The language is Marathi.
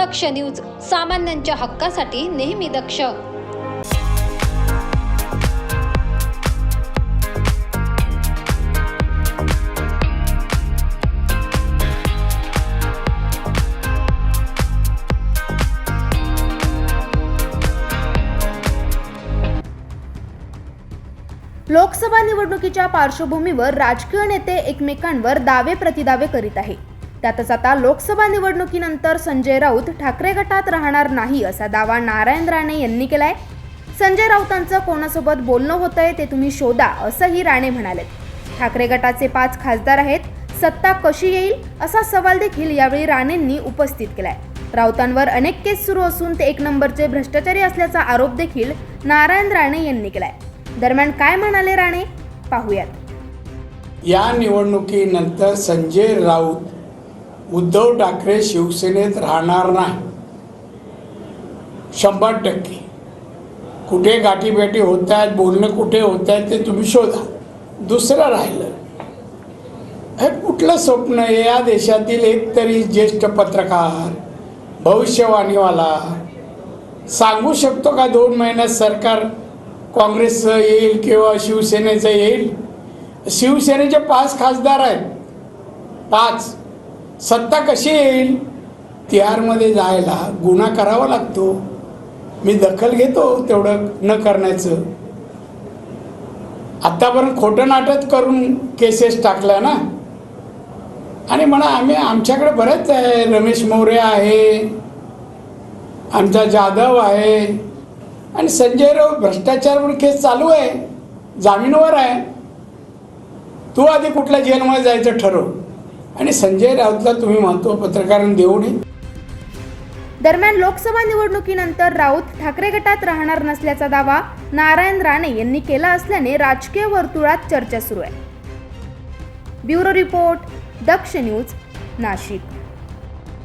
दक्ष न्यूज सामान्यांच्या हक्कासाठी नेहमी दक्ष. लोकसभा निवडणुकीच्या पार्श्वभूमीवर राजकीय नेते एकमेकांवर दावे प्रतिदावे करीत आहे त्यातच आता लोकसभा निवडणुकीनंतर संजय राऊत ठाकरे गटात राहणार नाही असा दावा नारायण राणे यांनी केलाय. संजय राऊतांचं कोणासोबत बोलणं होतंय ते तुम्ही शोधा असंही राणे म्हणाले ठाकरे गटाचे पाच खासदार आहेत सत्ता कशी येईल असा सवाल देखील यावेळी राणेंनी उपस्थित केलाय. राऊतांवर अनेक केस सुरू असून ते एक नंबरचे भ्रष्टाचारी असल्याचा आरोप देखील नारायण राणे यांनी केलाय. दरम्यान काय म्हणाले राणे? पाहूयात. या निवडणुकीनंतर संजय राऊत उद्धव ठाकरे शिवसेनेत राहणार नाही. शंभर टक्के. कुठे गाठीभेटी होत आहेत बोलणं कुठे होत आहेत ते तुम्ही शोधा. दुसरं राहिलं हे कुठलं स्वप्न आहे? या देशातील एक तरी ज्येष्ठ पत्रकार भविष्यवाणीवाला सांगू शकतो का दोन महिन्यात सरकार काँग्रेसचं येईल किंवा शिवसेनेचं येईल? शिवसेनेचे पाच खासदार आहेत. पाच. सत्ता कशी येईल? तिहारमध्ये जायला गुन्हा करावा लागतो. मी दखल घेतो तेवढं न करण्याचं. आत्तापर्यंत खोटं नाटक करून केसेस टाकल्या ना? आणि म्हणा आम्ही आमच्याकडे बरेच आहे. रमेश मोरे आहे आमचा जाधव आहे आणि संजय राऊत भ्रष्टाचार म्हणून केस चालू आहे. जामीनवर आहे. तू आधी कुठल्या जेलमध्ये जायचं ठरव. आणि संजय राऊतला तुम्ही महत्त्व पत्रकारांना देऊ नये. दरम्यान लोकसभा निवडणुकीनंतर राऊत ठाकरे गटात राहणार नसल्याचा दावा नारायण राणे यांनी केला असल्याने राजकीय वर्तुळात चर्चा सुरू आहे. Bureau report Daksh news Nashik.